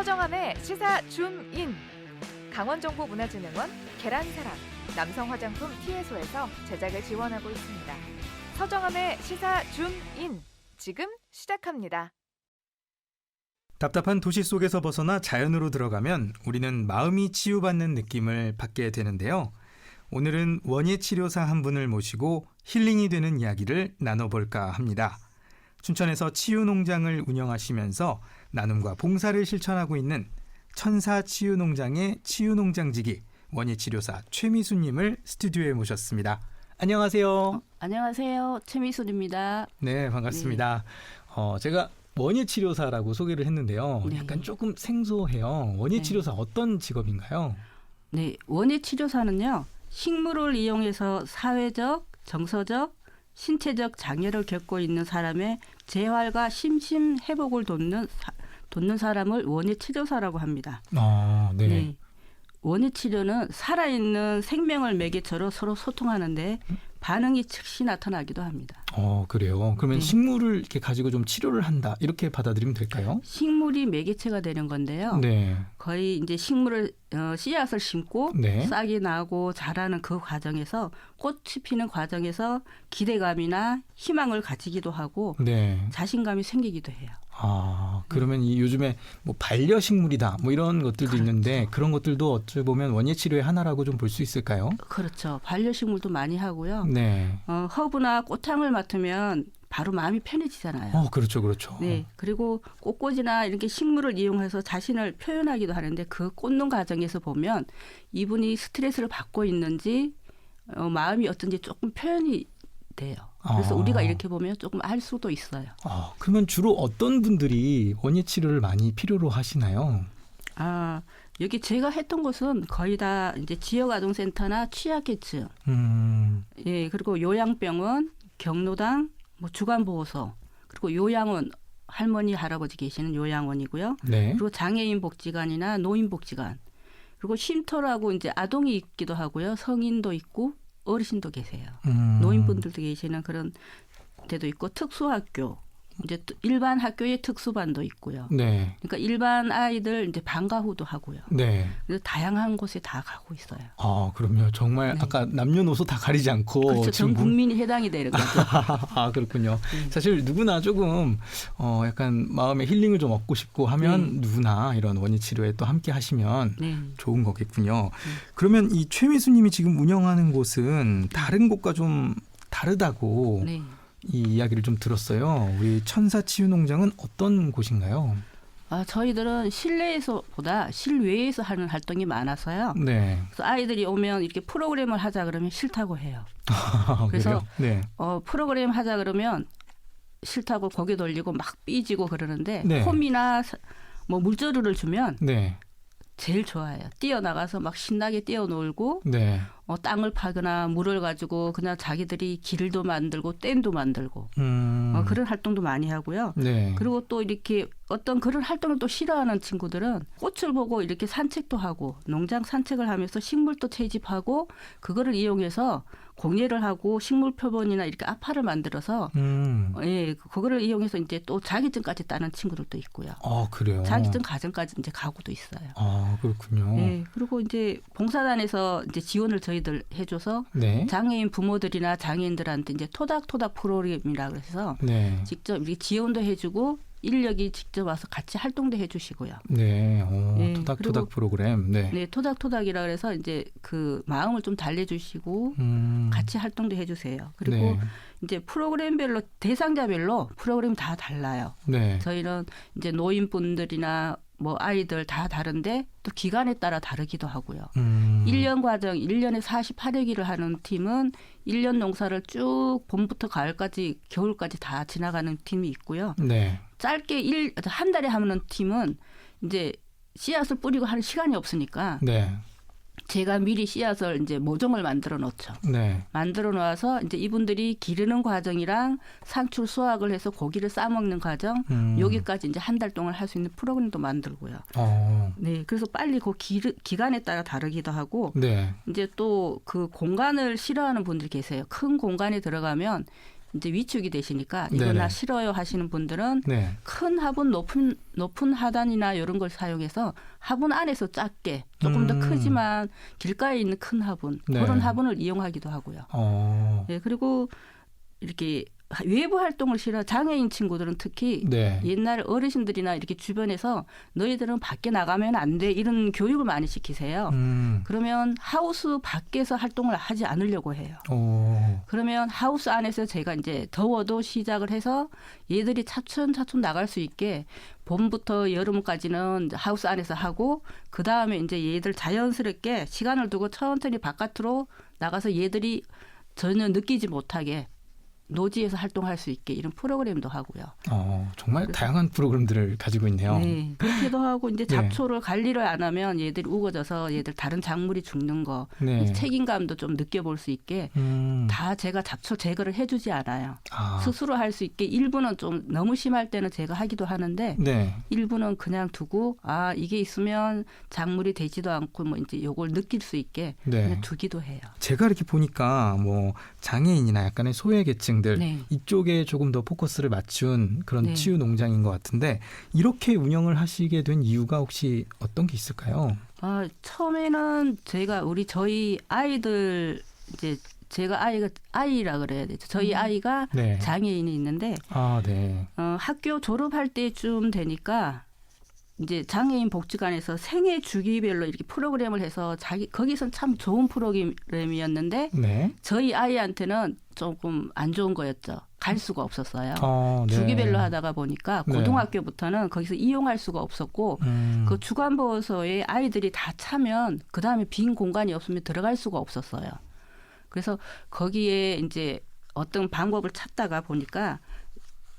서정함의 시사 줌인 강원정보문화진흥원 계란사랑 남성 화장품 티에소에서 제작을 지원하고 있습니다. 서정함의 시사 줌인 지금 시작합니다. 답답한 도시 속에서 벗어나 자연으로 들어가면 우리는 마음이 치유받는 느낌을 받게 되는데요. 오늘은 원예 치료사 한 분을 모시고 힐링이 되는 이야기를 나눠볼까 합니다. 춘천에서 치유 농장을 운영하시면서 나눔과 봉사를 실천하고 있는 천사 치유 농장의 치유 농장지기 원예 치료사 최미수님을 스튜디오에 모셨습니다. 안녕하세요. 안녕하세요. 최미술입니다. 네, 반갑습니다. 어, 제가 원예 치료사라고 소개를 했는데요. 네. 약간 조금 생소해요. 원예 네. 치료사 어떤 직업인가요? 네, 원예 치료사는요. 식물을 이용해서 사회적, 정서적, 신체적 장애를 겪고 있는 사람의 재활과 심신 회복을 돕는 사, 돕는 사람을 원예 치료사라고 합니다. 아, 네. 원예 치료는 살아있는 생명을 매개체로 서로 소통하는데 반응이 즉시 나타나기도 합니다. 어, 그래요. 그러면 네. 식물을 이렇게 가지고 좀 치료를 한다. 이렇게 받아들이면 될까요? 식물이 매개체가 되는 건데요. 네. 거의 이제 식물을 어, 씨앗을 심고 네. 싹이 나고 자라는 그 과정에서 꽃이 피는 과정에서 기대감이나 희망을 가지기도 하고 네. 자신감이 생기기도 해요. 아, 그러면 이 요즘에 뭐 반려식물이다. 뭐 이런 것들도 그렇죠. 있는데 그런 것들도 어찌 보면 원예 치료의 하나라고 좀 볼 수 있을까요? 그렇죠. 반려식물도 많이 하고요. 네. 어, 허브나 꽃향을 맡으면 바로 마음이 편해지잖아요. 어, 그렇죠. 그렇죠. 네. 그리고 꽃꽂이나 이렇게 식물을 이용해서 자신을 표현하기도 하는데 그 꽂는 과정에서 보면 이분이 스트레스를 받고 있는지 어, 마음이 어떤지 조금 표현이 돼요. 그래서 아. 우리가 이렇게 보면 조금 알 수도 있어요. 아, 그러면 주로 어떤 분들이 원예 치료를 많이 필요로 하시나요? 아, 여기 제가 했던 곳은 거의 다 이제 지역 아동센터나 취약계층, 음. 예, 그리고 요양병원, 경로당, 뭐 주간보호소, 그리고 요양원, 할머니, 할아버지 계시는 요양원이고요. 네. 그리고 장애인 복지관이나 노인 복지관, 그리고 쉼터라고 이제 아동이 있기도 하고요. 성인도 있고 어르신도 계세요. 음. 노인분들도 계시는 그런 데도 있고 특수학교, 이제 또 일반 학교의 특수반도 있고요. 네. 그러니까 일반 아이들 이제 방과 후도 하고요. 네. 그래서 다양한 곳에 다 가고 있어요. 아, 그럼요. 정말 네. 아까 남녀노소 다 가리지 않고 그렇죠. 전 국민이 해당이 되는 거죠. 아, 그렇군요. 네. 사실 누구나 조금 어 약간 마음의 힐링을 좀 얻고 싶고 하면 누구나 이런 원예 치료에 또 함께 하시면 네. 좋은 거겠군요. 그러면 이 최미수 님이 지금 운영하는 곳은 다른 곳과 좀 다르다고 네. 이 이야기를 좀 들었어요. 우리 천사 치유 농장은 어떤 곳인가요? 아, 저희들은 실내에서보다 실외에서 하는 활동이 많아서요. 네. 그래서 아이들이 오면 이렇게 프로그램을 하자 그러면 싫다고 해요. 그래요? 그래서 네. 어, 프로그램 하자 그러면 싫다고 고개 돌리고 막 삐지고 그러는데 네. 홈이나 사- 뭐 물자루를 주면 네. 제일 좋아해요. 뛰어나가서 막 신나게 뛰어놀고 네. 어, 땅을 파거나 물을 가지고 그냥 자기들이 길도 만들고 댐도 만들고 음. 어, 그런 활동도 많이 하고요. 네. 그리고 또 이렇게 어떤 그런 활동을 또 싫어하는 친구들은 꽃을 보고 이렇게 산책도 하고 농장 산책을 하면서 식물도 채집하고 그거를 이용해서 공예를 하고 식물 표본이나 이렇게 아파를 만들어서 음. 예, 그거를 이용해서 이제 또 자기증까지 따는 친구들도 있고요. 아, 그래요. 자기증 과정까지 이제 가고도 있어요. 아, 그렇군요. 예, 그리고 이제 봉사단에서 이제 지원을 저희들 해줘서 네. 장애인 부모들이나 장애인들한테 이제 토닥토닥 프로그램이라 그래서 네. 직접 이렇게 지원도 해주고 인력이 직접 와서 같이 활동도 해주시고요. 네. 오, 예, 토닥토닥 그리고- 프로그램. 네. 네, 토닥토닥이라 그래서 이제 그 마음을 좀 달래주시고 음. 같이 활동도 해주세요. 그리고 네. 이제 프로그램별로 대상자별로 프로그램이 다 달라요. 네. 저희는 이제 노인분들이나 뭐 아이들 다 다른데 또 기간에 따라 다르기도 하고요. 음. 일 1년 과정, 1년에 48회기를 하는 팀은 1년 농사를 쭉 봄부터 가을까지 겨울까지 다 지나가는 팀이 있고요. 네. 짧게 일, 한 달에 하는 팀은 이제 씨앗을 뿌리고 하는 시간이 없으니까 네. 제가 미리 씨앗을 이제 모종을 만들어 놓죠. 네. 만들어 놓아서 이제 이분들이 기르는 과정이랑 상추 수확을 해서 고기를 싸 먹는 과정 음. 여기까지 이제 한 달 동안 할 수 있는 프로그램도 만들고요. 어. 네, 그래서 빨리 그 기, 기간에 따라 다르기도 하고 네. 이제 또 그 공간을 싫어하는 분들이 계세요. 큰 공간에 들어가면 이제 위축이 되시니까 이거. 나 싫어요 하시는 분들은 네. 큰 화분 높은 높은 하단이나 이런 걸 사용해서 화분 안에서 작게 조금 더 음. 크지만 길가에 있는 큰 화분 네. 그런 화분을 이용하기도 하고요. 어. 예, 그리고 이렇게 외부 활동을 싫어 장애인 친구들은 특히 네. 옛날 어르신들이나 이렇게 주변에서 너희들은 밖에 나가면 안 돼 이런 교육을 많이 시키세요. 음. 그러면 하우스 밖에서 활동을 하지 않으려고 해요. 어. 그러면 하우스 안에서 제가 이제 더워도 시작을 해서 얘들이 차츰차츰 나갈 수 있게 봄부터 여름까지는 하우스 안에서 하고 그 다음에 이제 얘들 자연스럽게 시간을 두고 천천히 바깥으로 나가서 얘들이 전혀 느끼지 못하게 노지에서 활동할 수 있게 이런 프로그램도 하고요. 어, 정말 다양한 프로그램들을 가지고 있네요. 네. 그렇게도 하고 이제 네. 잡초를 관리를 안 하면 얘들이 우거져서 얘들 다른 작물이 죽는 거 네. 책임감도 좀 느껴볼 수 있게 음. 다 제가 잡초 제거를 해주지 않아요. 아. 스스로 할 수 있게 일부는 좀 너무 심할 때는 제가 하기도 하는데 네. 일부는 그냥 두고 아 이게 있으면 작물이 되지도 않고 뭐 이제 요걸 느낄 수 있게 네. 두기도 해요. 제가 이렇게 보니까 뭐 장애인이나 약간의 소외 계층 들 네. 이쪽에 조금 더 포커스를 맞춘 그런 네. 치유 농장인 것 같은데 이렇게 운영을 하시게 된 이유가 혹시 어떤 게 있을까요? 아 처음에는 제가 우리 저희 아이들 이제 제가 아이가 아이라 그래야 되죠. 저희 음. 아이가 네. 장애인이 있는데 아, 네. 어, 학교 졸업할 때쯤 되니까 이제 장애인 복지관에서 생애 주기별로 이렇게 프로그램을 해서 자기 거기선 참 좋은 프로그램이었는데 네. 저희 아이한테는 조금 안 좋은 거였죠. 갈 수가 없었어요. 어, 네. 주기별로 하다가 보니까 네. 고등학교부터는 거기서 이용할 수가 없었고 음. 그 주간 보호소에 아이들이 다 차면 그 다음에 빈 공간이 없으면 들어갈 수가 없었어요. 그래서 거기에 이제 어떤 방법을 찾다가 보니까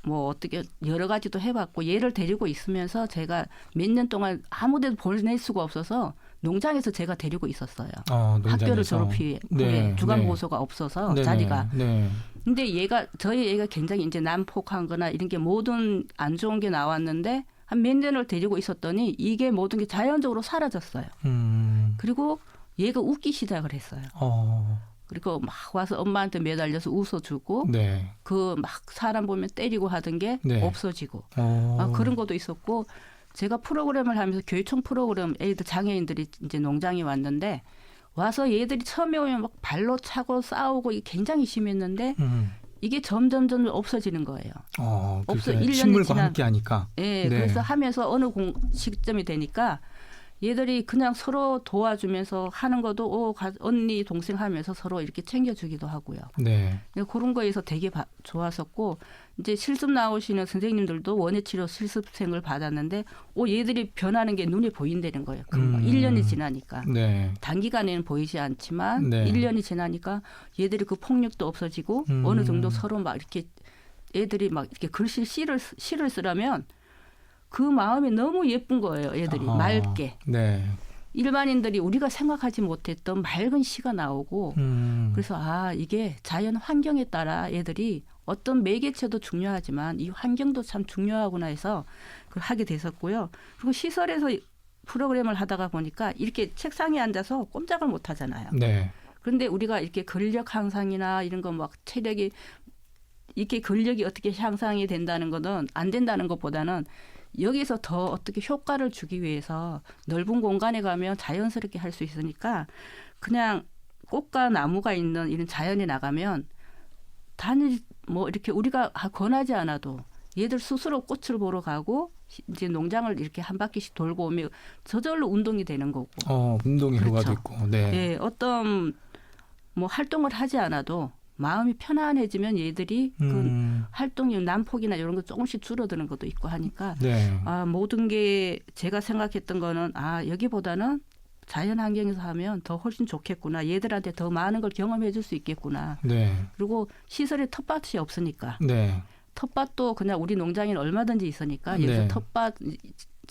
뭐 어떻게 여러 가지도 해봤고 얘를 데리고 있으면서 제가 몇 년 동안 아무데도 보낼 수가 없어서 농장에서 제가 데리고 있었어요. 어, 농장에서. 학교를 졸업 후에 네, 주간보호소가 없어서 네네. 자리가 네. 근데 얘가 저희 애가 굉장히 이제 난폭한거나 이런 게 모든 안 좋은 게 나왔는데 한 몇 년을 데리고 있었더니 이게 모든 게 자연적으로 사라졌어요. 음. 그리고 얘가 웃기 시작을 했어요. 어. 그리고 막 와서 엄마한테 매달려서 웃어주고 네. 그막 사람 보면 때리고 하던 게 네. 없어지고 어. 아, 그런 것도 있었고 제가 프로그램을 하면서 교육청 프로그램 애들 장애인들이 이제 농장에 왔는데 와서 얘들이 처음에 오면 막 발로 차고 싸우고 굉장히 심했는데 음. 이게 점점점 없어지는 거예요. 어, 없어, 그렇게 일 년이 식물과 지난- 함께 하니까. 예, 네. 그래서 하면서 어느 공, 시점이 되니까 얘들이 그냥 서로 도와주면서 하는 것도 오, 가, 언니 동생 하면서 서로 이렇게 챙겨주기도 하고요. 네. 예, 그런 거에서 되게 바, 좋았었고 이제 실습 나오시는 선생님들도 원예 치료 실습생을 받았는데 오 얘들이 변하는 게 눈에 보인다는 거예요. 금방 음. 1년이 지나니까. 네. 단기간에는 보이지 않지만 네. 일 1년이 지나니까 얘들이 그 폭력도 없어지고 음. 어느 정도 서로 막 이렇게 애들이 막 이렇게 글씨 시를 쓰- 시를 쓰려면 그 마음이 너무 예쁜 거예요. 애들이 아하. 맑게 네. 일반인들이 우리가 생각하지 못했던 맑은 시가 나오고 음. 그래서 아 이게 자연 환경에 따라 애들이 어떤 매개체도 중요하지만 이 환경도 참 중요하구나 해서 그걸 하게 됐었고요. 그리고 시설에서 프로그램을 하다가 보니까 이렇게 책상에 앉아서 꼼짝을 못 하잖아요. 네. 그런데 우리가 이렇게 근력 향상이나 이런 거 막 체력이 이렇게 근력이 어떻게 향상이 된다는 거는 안 된다는 것보다는 여기서 더 어떻게 효과를 주기 위해서 넓은 공간에 가면 자연스럽게 할 수 있으니까 그냥 꽃과 나무가 있는 이런 자연에 나가면 단지 뭐 이렇게 우리가 아, 권하지 않아도 얘들 스스로 꽃을 보러 가고 시- 이제 농장을 이렇게 한 바퀴씩 돌고 오면 저절로 운동이 되는 거고 어, 효과도 그렇죠. 있고. 네. 예, 어떤 뭐 활동을 하지 않아도 마음이 편안해지면 얘들이 그 음. 활동이 난폭이나 이런 거 조금씩 줄어드는 것도 있고 하니까 네. 아 모든 게 제가 생각했던 거는 아 여기보다는 자연 환경에서 하면 더 훨씬 좋겠구나 얘들한테 더 많은 걸 경험해 줄 수 있겠구나 네. 그리고 시설에 텃밭이 없으니까 네. 텃밭도 그냥 우리 농장에는 얼마든지 있으니까 네. 여기서 텃밭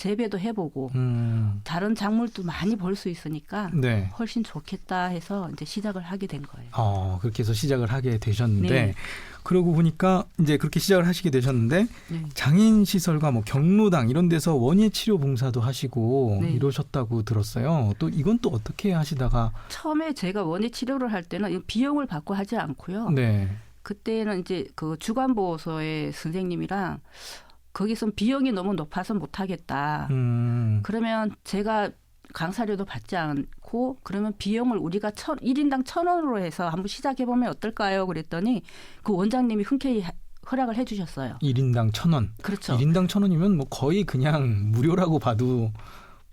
재배도 해보고 음. 다른 작물도 많이 볼 수 있으니까 네. 훨씬 좋겠다 해서 이제 시작을 하게 된 거예요. 어, 그렇게 해서 시작을 하게 되셨는데 네. 그러고 보니까 이제 그렇게 시작을 하시게 되셨는데 네. 장애인 시설과 뭐 경로당 이런 데서 원예 치료 봉사도 하시고 네. 이러셨다고 들었어요. 또 이건 또 어떻게 하시다가 처음에 제가 원예 치료를 할 때는 이 비용을 받고 하지 않고요. 네. 그때는 이제 그 주간보호소의 선생님이랑 거기서 비용이 너무 높아서 못 하겠다. 음. 그러면 제가 강사료도 받지 않고 그러면 비용을 우리가 천, 1인당 천 원으로 해서 한번 시작해 보면 어떨까요? 그랬더니 그 원장님이 흔쾌히 하- 허락을 해 주셨어요. 1인당 천 원. 그렇죠. 1인당 천 원이면 뭐 거의 그냥 무료라고 봐도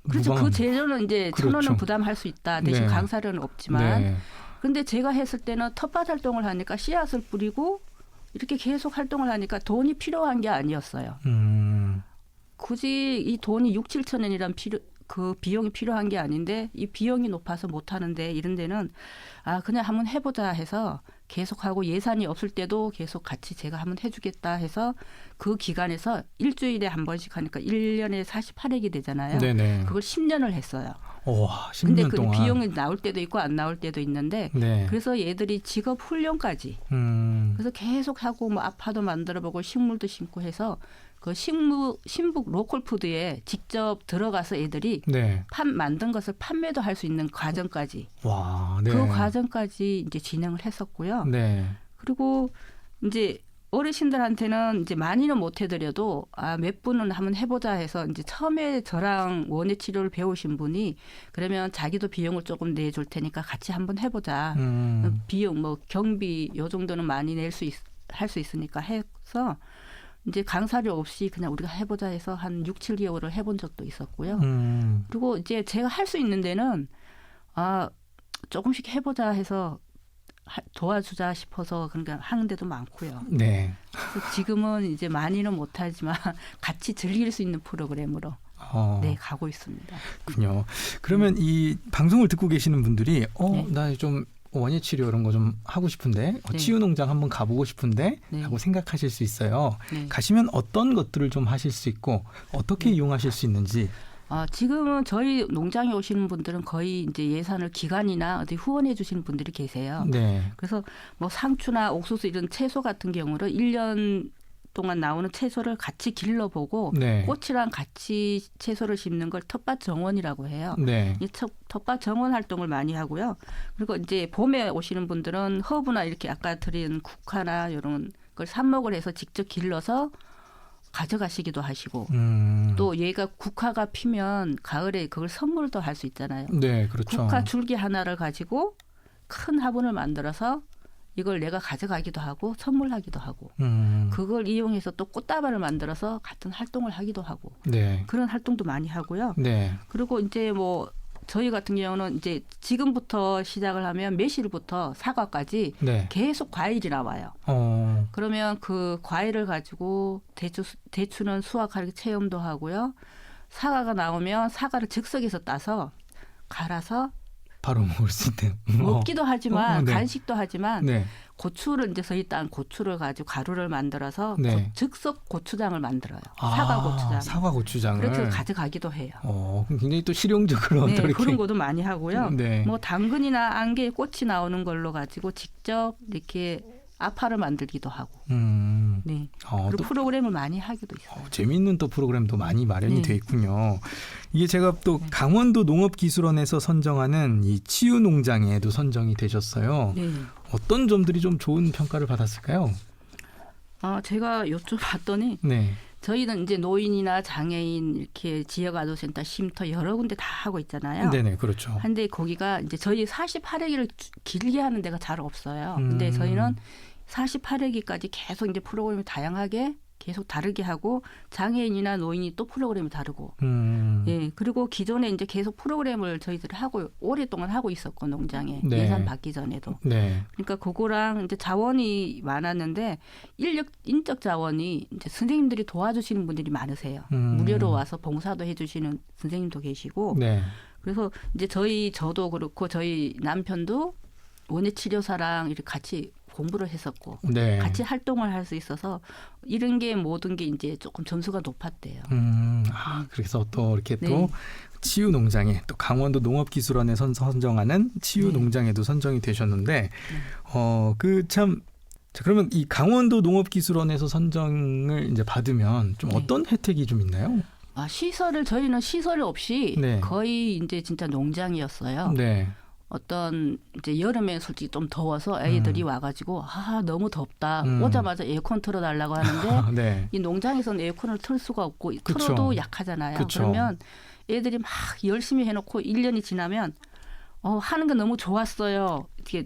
그렇죠. 무방합니다. 그 재료는 이제 천 원은 그렇죠. 부담할 수 있다. 대신 네. 강사료는 없지만 네. 근데 제가 했을 때는 텃밭 활동을 하니까 씨앗을 뿌리고 이렇게 계속 활동을 하니까 돈이 필요한 게 아니었어요. 음. 굳이 이 돈이 6, 7천 원이란 필요 그 비용이 필요한 게 아닌데 이 비용이 높아서 못 하는데 이런 데는 아 그냥 한번 해보자 해서 계속 하고 예산이 없을 때도 계속 같이 제가 한번 해주겠다 해서 그 기간에서 일주일에 한 번씩 하니까 1년에 48회기 되잖아요. 네네. 그걸 10년을 했어요. 와, 10년 근데 그 동안. 비용이 나올 때도 있고 안 나올 때도 있는데 네. 그래서 얘들이 직업 훈련까지 음. 그래서 계속 하고 뭐 아파도 만들어 보고 식물도 심고 해서 그 식물 신북 로컬 푸드에 직접 들어가서 애들이 네. 판 만든 것을 판매도 할 수 있는 과정까지 와, 네. 그 과정까지 이제 진행을 했었고요. 네. 그리고 이제 어르신들한테는 이제 많이는 못 해드려도 아 몇 분은 한번 해보자 해서 이제 처음에 저랑 원예 치료를 배우신 분이 그러면 자기도 비용을 조금 내줄 테니까 같이 한번 해보자. 음. 비용 뭐 경비 요 정도는 많이 낼 수 할 수 있으니까 해서 이제 강사료 없이 그냥 우리가 해보자 해서 한 6, 7개월을 해본 적도 있었고요. 음. 그리고 이제 제가 할 수 있는 데는 아 조금씩 해보자 해서 하- 도와주자 싶어서 그러니까 하는 데도 많고요. 네. 지금은 이제 많이는 못하지만 같이 즐길 수 있는 프로그램으로 어. 네 가고 있습니다. 그렇군요. 그러면 이 방송을 듣고 계시는 분들이 어, 네. 나좀 원예 치료 이런 거 좀 하고 싶은데 어, 네. 치유 농장 한번 가보고 싶은데 네. 하고 생각하실 수 있어요. 네. 가시면 어떤 것들을 좀 하실 수 있고 어떻게 네. 이용하실 수 있는지 아, 지금은 저희 농장에 오시는 분들은 거의 이제 예산을 기관이나 어디 후원해 주시는 분들이 계세요. 네. 그래서 뭐 상추나 옥수수 이런 채소 같은 경우는 1년 동안 나오는 채소를 같이 길러보고 네. 꽃이랑 같이 채소를 심는 걸 텃밭 정원이라고 해요. 네. 이 텃- 텃밭 정원 활동을 많이 하고요. 그리고 이제 봄에 오시는 분들은 허브나 이렇게 아까 드린 국화나 이런 걸 삽목을 해서 직접 길러서 가져가시기도 하시고 음. 또 얘가 국화가 피면 가을에 그걸 선물도 할 수 있잖아요. 네, 그렇죠. 국화 줄기 하나를 가지고 큰 화분을 만들어서 이걸 내가 가져가기도 하고 선물하기도 하고 음. 그걸 이용해서 또 꽃다발을 만들어서 같은 활동을 하기도 하고 네. 그런 활동도 많이 하고요. 네. 그리고 이제 뭐 저희 같은 경우는 이제 지금부터 시작을 하면 매실부터 사과까지 네. 계속 과일이 나와요. 어. 그러면 그 과일을 가지고 대추 대추는 수확할 체험도 하고요. 사과가 나오면 사과를 즉석에서 따서 갈아서 바로 먹을 수 있는. 먹기도 하지만 어, 네. 간식도 하지만 네. 고추를 이제 저희 땅 고추를 가지고 가루를 만들어서 네. 고- 즉석 고추장을 만들어요. 아, 사과 고추장. 사과 고추장을. 그렇게 가져가기도 해요. 어, 굉장히 또 실용적으로 네, 또. 그런 것도 많이 하고요. 네. 뭐 당근이나 안개 꽃이 나오는 걸로 가지고 직접 이렇게 아파를 만들기도 하고. 음. 네. 어, 그리고 또 프로그램을 많이 하기도 있어요. 어, 재미있는 또 프로그램도 많이 마련이 네. 돼 있군요. 이게 제가 또 네. 강원도 농업기술원에서 선정하는 이 치유 농장에도 선정이 되셨어요. 네. 어떤 점들이 좀 좋은 평가를 받았을까요? 아, 제가 여쭤봤더니 네. 저희는 이제 노인이나 장애인 이렇게 지역 아동센터 쉼터 여러 군데 다 하고 있잖아요. 네네, 그렇죠. 한데 거기가 이제 저희 48회기를 길게 하는 데가 잘 없어요. 근데 음. 저희는 48회기까지 계속 이제 프로그램이 다양하게 계속 다르게 하고 장애인이나 노인이 또 프로그램이 다르고 음. 예 그리고 기존에 이제 계속 프로그램을 저희들이 하고 오랫동안 하고 있었고 농장에 네. 예산 받기 전에도 네. 그러니까 그거랑 이제 자원이 많았는데 인력 인적 자원이 이제 선생님들이 도와주시는 분들이 많으세요 음. 무료로 와서 봉사도 해주시는 선생님도 계시고 네. 그래서 이제 저희 저도 그렇고 저희 남편도 원예 치료사랑 이렇게 같이 공부를 했었고 네. 같이 활동을 할 수 있어서 이런 게 모든 게 이제 조금 점수가 높았대요. 음, 아, 그래서 또 이렇게 네. 또 치유 농장에 또 강원도 농업기술원에 선, 선정하는 치유 네. 농장에도 선정이 되셨는데 어 그참 그러면 이 강원도 농업기술원에서 선정을 이제 받으면 좀 네. 어떤 혜택이 좀 있나요? 아, 시설을 저희는 시설 없이 네. 거의 이제 진짜 농장이었어요. 네. 어떤 이제 여름에 솔직히 좀 더워서 애들이 음. 와가지고 아 너무 덥다 음. 오자마자 에어컨 틀어달라고 하는데 네. 이 농장에서는 에어컨을 틀 수가 없고 그쵸. 틀어도 약하잖아요. 그쵸. 그러면 애들이 막 열심히 해놓고 1년이 지나면 어, 하는 게 너무 좋았어요. 이렇게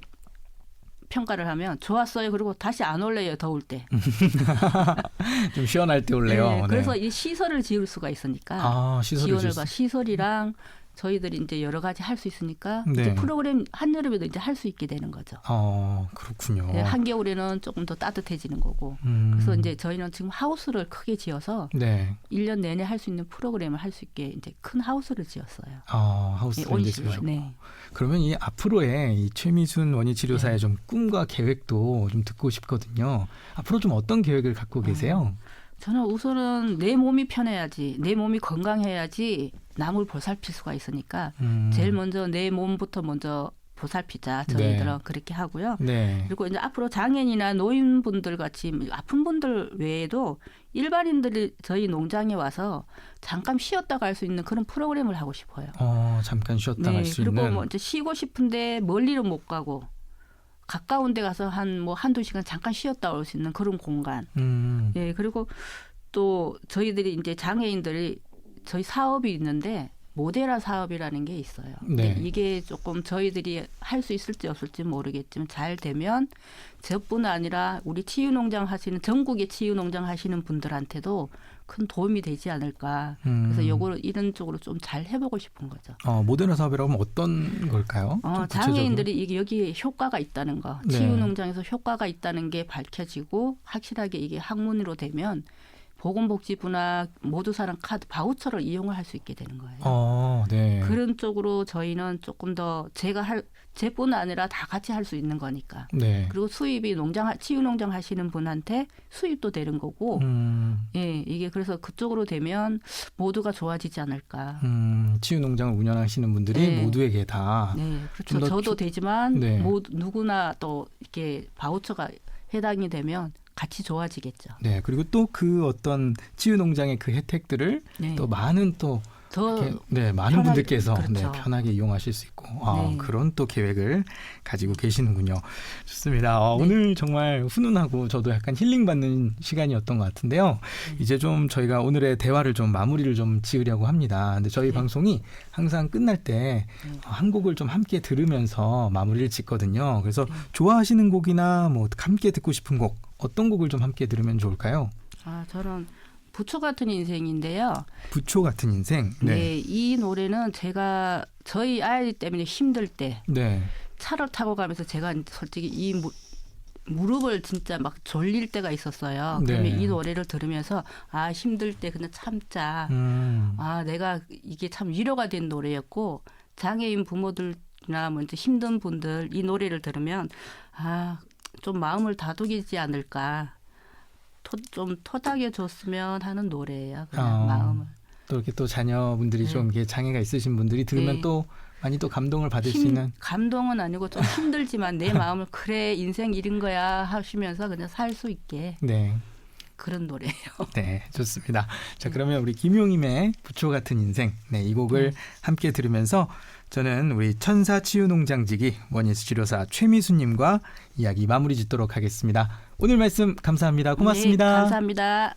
평가를 하면 좋았어요. 그리고 다시 안 올래요. 더울 때. 좀 시원할 때 올래요. 네, 네. 그래서 이 시설을 지을 수가 있으니까 아, 시설을 지원을 수- 시설이랑 저희들이 이제 여러 가지 할 수 있으니까 네. 이제 프로그램 한여름에도 이제 할 수 있게 되는 거죠. 어, 그렇군요. 네, 한겨울에는 조금 더 따뜻해지는 거고. 음. 그래서 이제 저희는 지금 하우스를 크게 지어서 네. 1년 내내 할 수 있는 프로그램을 할 수 있게 이제 큰 하우스를 지었어요. 어, 하우스 네, 를. 지으셨고. 네. 그러면 이 앞으로의 이 최미순 원예 치료사의 네. 좀 꿈과 계획도 좀 듣고 싶거든요. 앞으로 좀 어떤 계획을 갖고 계세요? 저는 우선은 내 몸이 편해야지, 내 몸이 건강해야지 남을 보살필 수가 있으니까 음. 제일 먼저 내 몸부터 먼저 보살피자 네. 저희들은 그렇게 하고요. 네. 그리고 이제 앞으로 장애인이나 노인분들 같이 아픈 분들 외에도 일반인들이 저희 농장에 와서 잠깐 쉬었다 갈 수 있는 그런 프로그램을 하고 싶어요. 어, 잠깐 쉬었다 갈수 네, 그리고 있는 뭐 이제 쉬고 싶은데 멀리는 못 가고 가까운 데 가서 한 뭐 한두 시간 잠깐 쉬었다 올 수 있는 그런 공간. 음. 예, 그리고 또 저희들이 이제 장애인들이 저희 사업이 있는데 모데라 사업이라는 게 있어요. 네. 이게 조금 저희들이 할 수 있을지 없을지 모르겠지만 잘 되면 저뿐 아니라 우리 치유 농장 하시는 전국의 치유 농장 하시는 분들한테도 큰 도움이 되지 않을까. 음. 그래서 요거를 이런 쪽으로 좀 잘 해보고 싶은 거죠. 어, 모델화 사업이라고 하면 어떤 걸까요? 어. 장애인들이 이게 여기에 효과가 있다는 거, 네. 치유 농장에서 효과가 있다는 게 밝혀지고 확실하게 이게 학문으로 되면 보건복지부나 모두사랑 카드 바우처를 이용을 할 수 있게 되는 거예요. 어, 네. 그런 쪽으로 저희는 조금 더 제가 할 제뿐 아니라 다 같이 할 수 있는 거니까. 네. 그리고 수입이 농장 치유농장 하시는 분한테 수입도 되는 거고, 음, 예 이게 그래서 그쪽으로 되면 모두가 좋아지지 않을까. 음, 치유 농장을 운영하시는 분들이 네. 모두에게 다 네, 좀 그렇죠. 더 저도 조- 되지만 네. 뭐 누구나 또 이렇게 바우처가 해당이 되면 같이 좋아지겠죠. 네, 그리고 또 그 어떤 치유 농장의 그 혜택들을 네. 또 많은 또 더 이렇게, 네, 많은 편하게, 분들께서 네, 그렇죠. 편하게 이용하실 수 있고 아, 네. 그런 또 계획을 가지고 계시는군요. 좋습니다. 어, 네. 오늘 정말 훈훈하고 저도 약간 힐링 받는 시간이었던 것 같은데요. 네. 이제 좀 저희가 오늘의 대화를 좀 마무리를 좀 지으려고 합니다. 근데 저희 네. 방송이 항상 끝날 때 네. 한 곡을 좀 함께 들으면서 마무리를 짓거든요. 그래서 네. 좋아하시는 곡이나 뭐 함께 듣고 싶은 곡 어떤 곡을 좀 함께 들으면 좋을까요? 아 저는 부초 같은 인생인데요. 부초 같은 인생. 네. 네. 이 노래는 제가 저희 아이 때문에 힘들 때 네. 차를 타고 가면서 제가 솔직히 이 무, 무릎을 진짜 막 졸릴 때가 있었어요. 네. 그러면 이 노래를 들으면서 아 힘들 때 그냥 참자. 음. 아, 내가 이게 참 위로가 된 노래였고 장애인 부모들이나 먼저 힘든 분들 이 노래를 들으면 아, 좀 마음을 다독이지 않을까. 토, 좀 토닥여 줬으면 하는 노래예요. 그냥 아, 마음을. 또 이렇게 또 자녀분들이 네. 좀 이렇게 장애가 있으신 분들이 들으면 네. 또 많이 또 감동을 받을 수 힘- 있는 감동은 아니고 좀 힘들지만 내 마음을 그래 인생 이런 거야 하시면서 그냥 살 수 있게 네. 그런 노래예요. 네, 좋습니다. 자, 그러면 우리 김용임의 부초 같은 인생. 네, 이 곡을 함께 들으면서 저는 우리 천사 치유 농장지기 원예수 치료사 최미수 님과 이야기 마무리 짓도록 하겠습니다. 오늘 말씀 감사합니다. 고맙습니다. 네, 감사합니다.